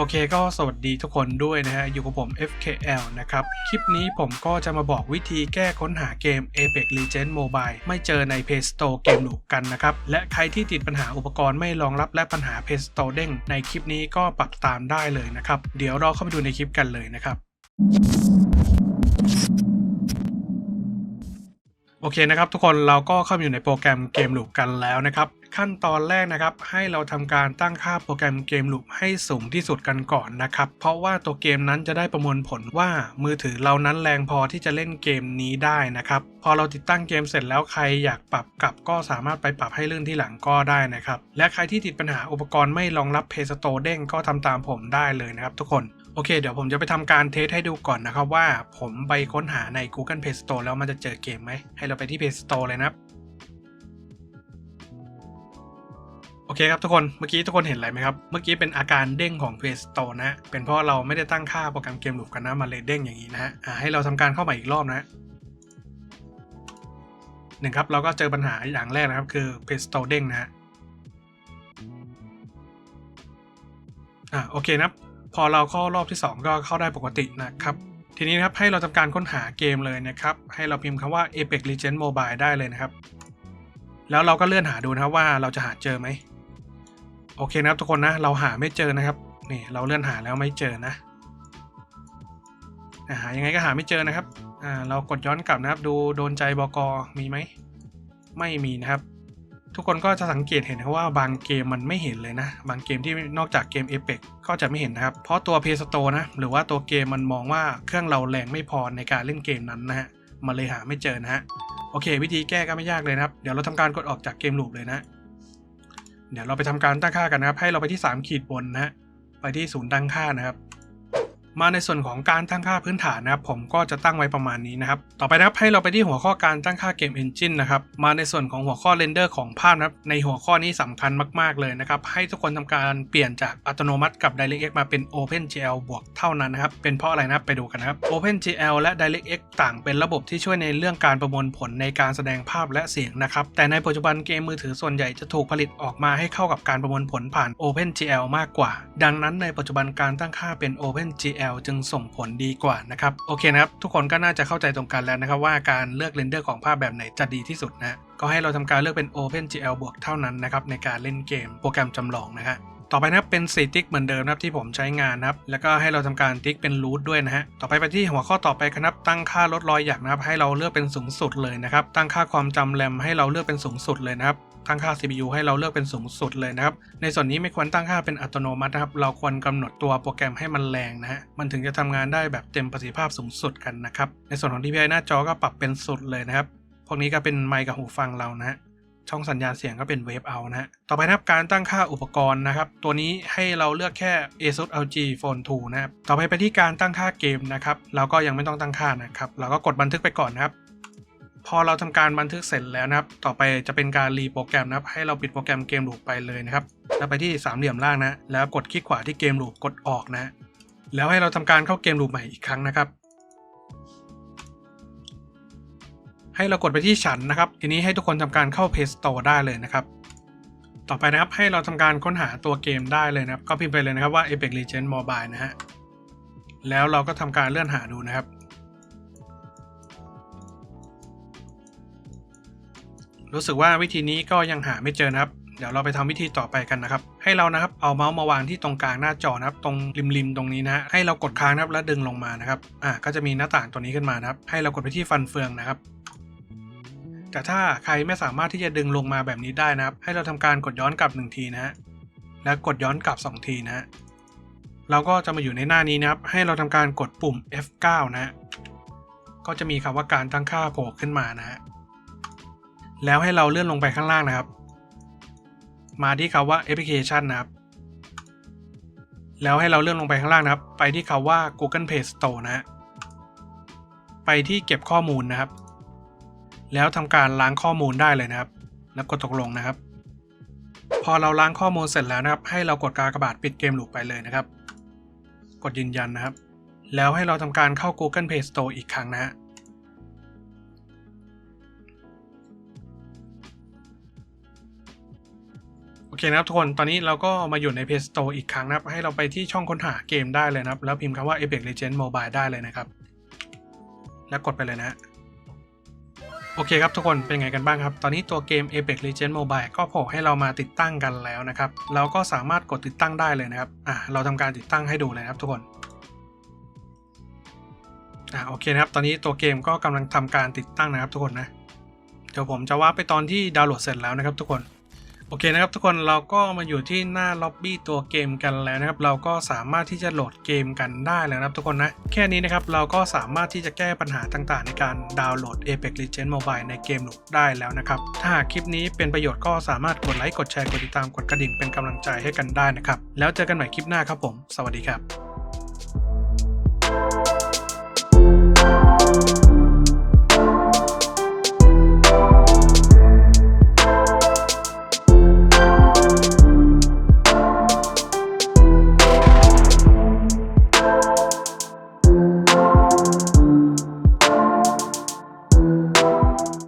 โอเคก็สวัสดีทุกคนด้วยนะฮะ อยู่กับผม FKL นะครับ คลิปนี้ผมก็จะมาบอกวิธีแก้ค้นหาเกม Apex Legends Mobile ไม่เจอใน Play Store เกมหลูกกันนะครับ และใครที่ติดปัญหาอุปกรณ์ไม่รองรับและปัญหา Play Store เด้ง ในคลิปนี้ก็ปรับตามได้เลยนะครับ เดี๋ยวเราเข้าไปดูในคลิปกันเลยนะครับ โอเคนะครับทุกคนเราก็เข้ามาอยู่ในโปรแกรมเกมลูปกันแล้วนะครับ ขั้นตอนแรกนะครับ ให้เราทำการตั้งค่าโปรแกรมเกมลูปให้สูงที่สุดกันก่อนนะครับ เพราะว่าตัวเกมนั้นจะได้ประมวลผลว่ามือถือเรานั้นแรงพอที่จะเล่นเกมนี้ได้นะครับ พอเราติดตั้งเกมเสร็จแล้วใครอยากปรับกลับก็สามารถไปปรับให้เลื่อนที่หลังก็ได้นะครับ และใครที่ติดปัญหาอุปกรณ์ไม่รองรับ Play Store เด้งก็ทำตามผมได้เลยนะครับทุกคน โอเค เดี๋ยวผมจะไปทำการเทสให้ดูก่อนนะครับว่าผมไปค้นหาใน Google Play Store แล้วมันจะเจอเกมไหม ให้เราไปที่ Play Store เลยนะครับ โอเคครับทุกคน เมื่อกี้ทุกคนเห็นอะไรไหมครับ เมื่อกี้เป็นอาการเด้งของ Play Store นะ เป็นเพราะเราไม่ได้ตั้งค่าโปรแกรมเกมหลูปกันนะ มันเลยเด้งอย่างนี้นะฮะให้เราทำการเข้ามาอีกรอบนะหนึ่งครับเราก็เจอปัญหาอย่างแรกนะครับ คือ Play Store เด้งนะฮะอ่าโอเคนะครับ พอเราเข้ารอบที่ 2 ก็เข้าได้ปกตินะครับ ทีนี้นะครับให้เราทำการค้นหาเกมเลยนะครับ ให้เราพิมพ์คำว่า Apex Legends Mobile ได้เลยนะครับ แล้วเราก็เลื่อนหาดูนะครับว่าเราจะหาเจอไหม โอเคนะครับทุกคนนะ เราหาไม่เจอนะครับ นี่เราเลื่อนหาแล้วไม่เจอนะอ่าหายังไงก็หาไม่เจอนะครับ อ่า เรากดย้อนกลับนะครับ ดูโดนใจบกมีไหม ไม่มีนะครับ ทุกคนก็จะสังเกตเห็นนะว่าบางเกมมันไม่เห็นเลยนะ บางเกมที่นอกจากเกม Apex ก็จะไม่เห็นนะครับ เพราะตัว Play Store นะ หรือว่าตัวเกมมันมองว่าเครื่องเราแรงไม่พอในการเล่นเกมนั้นนะฮะ มันเลยหาไม่เจอนะฮะ โอเค วิธีแก้ก็ไม่ยากเลยนะครับ เดี๋ยวเราทำการกดออกจากเกมลูปเลยนะ เดี๋ยวเราไปทำการตั้งค่ากันนะครับ ให้เราไปที่3ขีดบนนะฮะ ไปที่ศูนย์ตั้งค่านะครับ มาในส่วนของการตั้งค่าพื้นฐานนะครับ ผมก็จะตั้งไว้ประมาณนี้นะครับ ต่อไปนะครับให้เราไปที่หัวข้อการตั้งค่าเกม Engine นะครับ มาในส่วนของหัวข้อเรนเดอร์ของภาพนะครับ ในหัวข้อนี้สำคัญมาก ๆ เลยนะครับ ให้ทุกคนทำการเปลี่ยนจากอัตโนมัติกับ DirectX มาเป็น OpenGL บวกเท่านั้นนะครับ เป็นเพราะอะไรนะไปดูกันนะครับ OpenGL และ DirectX ต่างเป็นระบบที่ช่วยในเรื่องการประมวลผลในการแสดงภาพและเสียงนะครับ แต่ในปัจจุบันเกมมือถือส่วนใหญ่จะถูกผลิตออกมาให้เข้ากับการประมวลผลผ่าน OpenGL มากกว่า ดังนั้นในปัจจุบันการตั้งค่าเป็น OpenGL จึงส่งผลดีกว่านะครับ โอเคนะครับ ทุกคนก็น่าจะเข้าใจตรงกันแล้วนะครับว่าการเลือกเรนเดอร์ของภาพแบบไหนจะดีที่สุดนะก็ให้เราทำการเลือกเป็น OpenGL บวกเท่านั้นนะครับในการเล่นเกมโปรแกรมจำลองนะฮะต่อไปนะครับเป็นสีติ๊กเหมือนเดิมนะครับที่ผมใช้งานนะครับ แล้วก็ให้เราทำการติ๊กเป็นรูทด้วยนะฮะต่อไปไปที่หัวข้อต่อไปครับตั้งค่าลดรอยหยักนะครับ ให้เราเลือกเป็นสูงสุดเลยนะครับ ตั้งค่าความจำแรมให้เราเลือกเป็นสูงสุดเลยนะครับ ตั้งค่า CPU ให้เราเลือกเป็นสูงสุดเลยนะครับ ในส่วนนี้ไม่ควรตั้งค่าเป็นอัตโนมัตินะครับ เราควรกำหนดตัวโปรแกรมให้มันแรงนะฮะ มันถึงจะทำงานได้แบบเต็มประสิทธิภาพสูงสุดกันนะครับ ในส่วนของ DPI หน้าจอก็ปรับเป็นสุดเลยนะครับ พวกนี้ก็เป็นไมค์กับหูฟังเรานะฮะช่องสัญญาณเสียงก็เป็นเวฟเอานะฮะ ต่อไปนะครับการตั้งค่าอุปกรณ์นะครับ ตัวนี้ให้เราเลือกแค่ ASUS LG Phone 2 นะครับ ต่อไปไปที่การตั้งค่าเกมนะครับ เราก็ยังไม่ต้องตั้งค่านะครับ เราก็กดบันทึกไปก่อนนะครับ พอเราทำการบันทึกเสร็จแล้วนะครับ ต่อไปจะเป็นการรีโปรแกรมนะครับ ให้เราปิดโปรแกรมเกมลูปไปเลยนะครับ แล้วไปที่สามเหลี่ยมล่างนะ แล้วกดคลิกขวาที่เกมลูปกดออกนะ แล้วให้เราทำการเข้าเกมลูปใหม่อีกครั้งนะครับ ให้เรากดไปที่ฉันนะครับ ทีนี้ให้ทุกคนทำการเข้า Play Store ได้เลยนะครับ ต่อไปนะครับให้เราทำการค้นหาตัวเกมได้เลยนะครับ ก็พิมพ์ไปเลยนะครับว่า Apex Legends Mobile นะฮะ แล้วเราก็ทำการเลื่อนหาดูนะครับ รู้สึกว่าวิธีนี้ก็ยังหาไม่เจอนะครับ เดี๋ยวเราไปทำวิธีต่อไปกันนะครับ ให้เรานะครับเอาเมาส์มาวางที่ตรงกลางหน้าจอนะครับ ตรงริมๆตรงนี้นะฮะให้เรากดค้างนะครับแล้วดึงลงมานะครับอ่าก็จะมีหน้าต่างตัวนี้ขึ้นมานะครับ ให้เรากดไปที่ฟันเฟืองนะครับแต่ถ้าใครไม่สามารถที่จะดึงลงมาแบบนี้ได้นะครับ ให้เราทำการกดย้อนกลับ 1 ทีนะฮะ แล้วกดย้อนกลับ 2 ทีนะฮะ เราก็จะมาอยู่ในหน้านี้นะครับ ให้เราทำการกดปุ่ม F9 นะฮะ ก็จะมีคำว่าการตั้งค่าโผล่ขึ้นมานะฮะ แล้วให้เราเลื่อนลงไปข้างล่างนะครับ มาที่คำว่า application นะครับ แล้วให้เราเลื่อนลงไปข้างล่างนะครับ ไปที่คำว่า Google Play Store นะฮะไปที่เก็บข้อมูลนะครับ แล้วทำการล้างข้อมูลได้เลยนะครับ แล้วกดตกลงนะครับ พอเราล้างข้อมูลเสร็จแล้วนะครับ ให้เรากดกากบาทปิดเกมลูปไปเลยนะครับ กดยืนยันนะครับ แล้วให้เราทำการเข้า Google Play Store อีกครั้งนะฮะ เคนะครับทุกคนตอนนี้เราก็มาอยู่ใน Play Store อีกครั้งนะครับ ให้เราไปที่ช่องค้นหาเกมได้เลยนะครับ แล้วพิมพ์คำว่า Apex Legends Mobile ได้เลยนะครับ แล้วกดไปเลยนะโอเคครับทุกคนเป็นไงกันบ้างครับ ตอนนี้ตัวเกม Apex Legends Mobile ก็โผล่ให้เรามาติดตั้งกันแล้วนะครับ เราก็สามารถกดติดตั้งได้เลยนะครับอะเราทำการติดตั้งให้ดูเลยนะครับทุกคนอะโอเคนะครับ ตอนนี้ตัวเกมก็กำลังทำการติดตั้งนะครับทุกคนนะเดี๋ยวผมจะว่าไปตอนที่ดาวน์โหลดเสร็จแล้วนะครับทุกคน โอเคนะครับทุกคนเราก็มาอยู่ที่หน้าล็อบบี้ตัวเกมกันแล้วนะครับ เราก็สามารถที่จะโหลดเกมกันได้แล้วนะครับทุกคนนะแค่นี้นะครับเราก็สามารถที่จะแก้ปัญหาต่างๆ ในการดาวน์โหลด Apex Legends Mobile ในเกมหนุกได้แล้วนะครับถ้าหากคลิปนี้เป็นประโยชน์ก็สามารถกดไลค์กดแชร์กดติดตามกดกระดิ่งเป็นกำลังใจให้กันได้นะครับแล้วเจอกันใหม่คลิปหน้าครับผม สวัสดีครับ